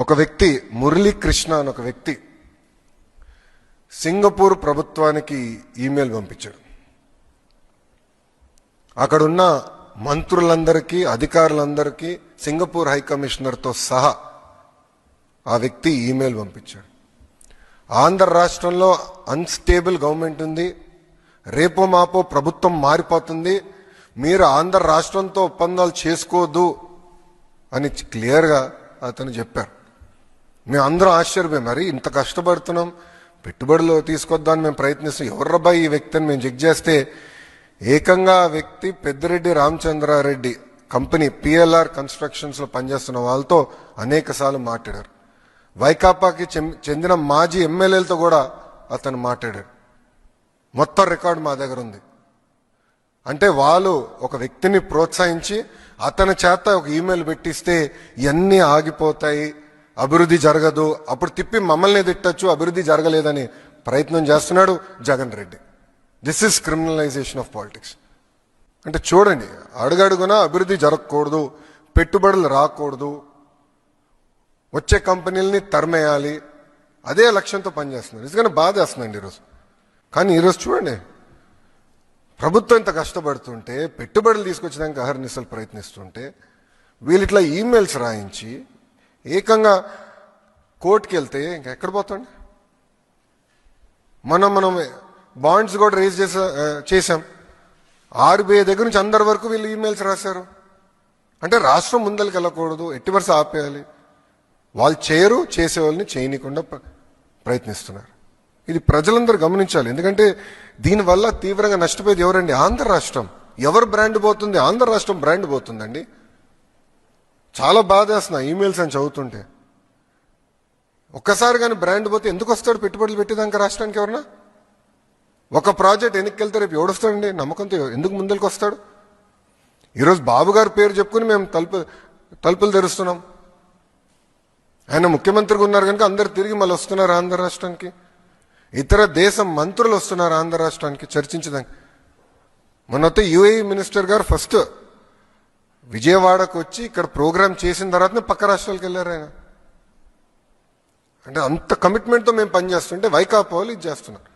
ఒక వ్యక్తి మురళీకృష్ణ అని ఒక వ్యక్తి సింగపూర్ ప్రభుత్వానికి ఈమెయిల్ పంపించాడు. అక్కడున్న మంత్రులందరికీ అధికారులందరికీ సింగపూర్ హై కమిషనర్తో సహా ఆ వ్యక్తి ఈమెయిల్ పంపించాడు. ఆంధ్ర రాష్ట్రంలో అన్స్టేబుల్ గవర్నమెంట్ ఉంది. రేపో మాపో ప్రభుత్వం మారిపోతుంది. మీరు ఆంధ్ర రాష్ట్రంతో ఒప్పందాలు చేసుకోవద్దు అని క్లియర్గా అతను చెప్పారు. మేము అందరం ఆశ్చర్యపోయాం. మరి ఇంత కష్టపడుతున్నాం. పెట్టుబడులు తీసుకొద్దామని మేము ప్రయత్నిస్తాం ఎవర్రబ్బా ఈ వ్యక్తిని మేము చెక్ చేస్తే ఏకంగా ఆ వ్యక్తి పెద్దిరెడ్డి రామచంద్రారెడ్డి కంపెనీ పిఎల్ఆర్ కన్స్ట్రక్షన్స్లో పనిచేస్తున్న వాళ్ళతో అనేక సార్లు మాట్లాడారు. వైకాపాకి చెందిన మాజీ ఎమ్మెల్యేలతో కూడా అతను మాట్లాడాడు మొత్తం రికార్డు మా దగ్గర ఉంది. అంటే వాళ్ళు ఒక వ్యక్తిని ప్రోత్సహించి అతని చేత ఒక ఈమెయిల్ పెట్టిస్తే ఇవన్నీ ఆగిపోతాయి అభివృద్ధి జరగదు. అప్పుడు తిప్పి మమ్మల్ని తిట్టచ్చు. అభివృద్ధి జరగలేదని ప్రయత్నం చేస్తున్నాడు Jagan Reddy. This is criminalisation of politics అంటే చూడండి అడుగడుగునా అభివృద్ధి జరగకూడదు. పెట్టుబడులు రాకూడదు. వచ్చే కంపెనీలని తరిమేయాలి. అదే లక్ష్యంతో పనిచేస్తున్నారు. నిజంగానే బాధ వేస్తుందండి ఈరోజు. కానీ ఈరోజు చూడండి ప్రభుత్వం ఇంత కష్టపడుతుంటే పెట్టుబడులు తీసుకొచ్చడానికి అహర్నిశలు ప్రయత్నిస్తుంటే వీళ్ళు ఇట్లా ఈమెయిల్స్ రాయించి ఏకంగా కోర్టుకి వెళ్తే ఇంకా ఎక్కడ పోతాండి మనం మనం బాండ్స్ కూడా రేజ్ చేసా చేశాం. ఆర్బీఐ దగ్గర నుంచి అందరి వరకు వీళ్ళు ఈమెయిల్స్ రాశారు. అంటే రాష్ట్రం ముందరికి వెళ్ళకూడదు ఎట్టి వరుస ఆపేయాలి. వాళ్ళు చేయరు చేసే వాళ్ళని చేయనీయకుండా ప్ర- ప్రయత్నిస్తున్నారు. ఇది ప్రజలందరూ గమనించాలి. ఎందుకంటే దీనివల్ల తీవ్రంగా నష్టపోయేది ఎవరండి? ఆంధ్ర రాష్ట్రం. ఎవరు బ్రాండ్ పోతుంది? ఆంధ్ర రాష్ట్రం బ్రాండ్ పోతుందండి. చాలా బాధేస్తున్నా ఈమెయిల్స్ అని చదువుతుంటే. ఒక్కసారి కానీ బ్రాండ్ పోతే ఎందుకు వస్తాడు పెట్టుబడులు పెట్టేదాకా రాష్ట్రానికి ఎవరన్నా? ఒక ప్రాజెక్ట్ వెనక్కి వెళ్తే రేపు ఎవడొస్తాడండి? నమ్మకంతో ఎందుకు ముందరికి వస్తాడు? ఈరోజు బాబు గారి పేరు చెప్పుకుని మేము తలుపు తలుపులు తెరుస్తున్నాం. ఆయన ముఖ్యమంత్రిగా ఉన్నారు కనుక అందరు తిరిగి మళ్ళీ వస్తున్నారు ఆంధ్ర రాష్ట్రానికి. ఇతర దేశం మంత్రులు వస్తున్నారు ఆంధ్ర రాష్ట్రానికి చర్చించడానికి. మొన్నతో యుఏఈ మినిస్టర్ గారు ఫస్ట్ విజయవాడకు వచ్చి ఇక్కడ ప్రోగ్రామ్ చేసిన తర్వాతనే పక్క రాష్ట్రాలకు వెళ్ళారు ఆయన. అంటే అంత కమిట్మెంట్తో మేము పనిచేస్తుంటే వైకాపా వాళ్ళు ఇది చేస్తున్నారు.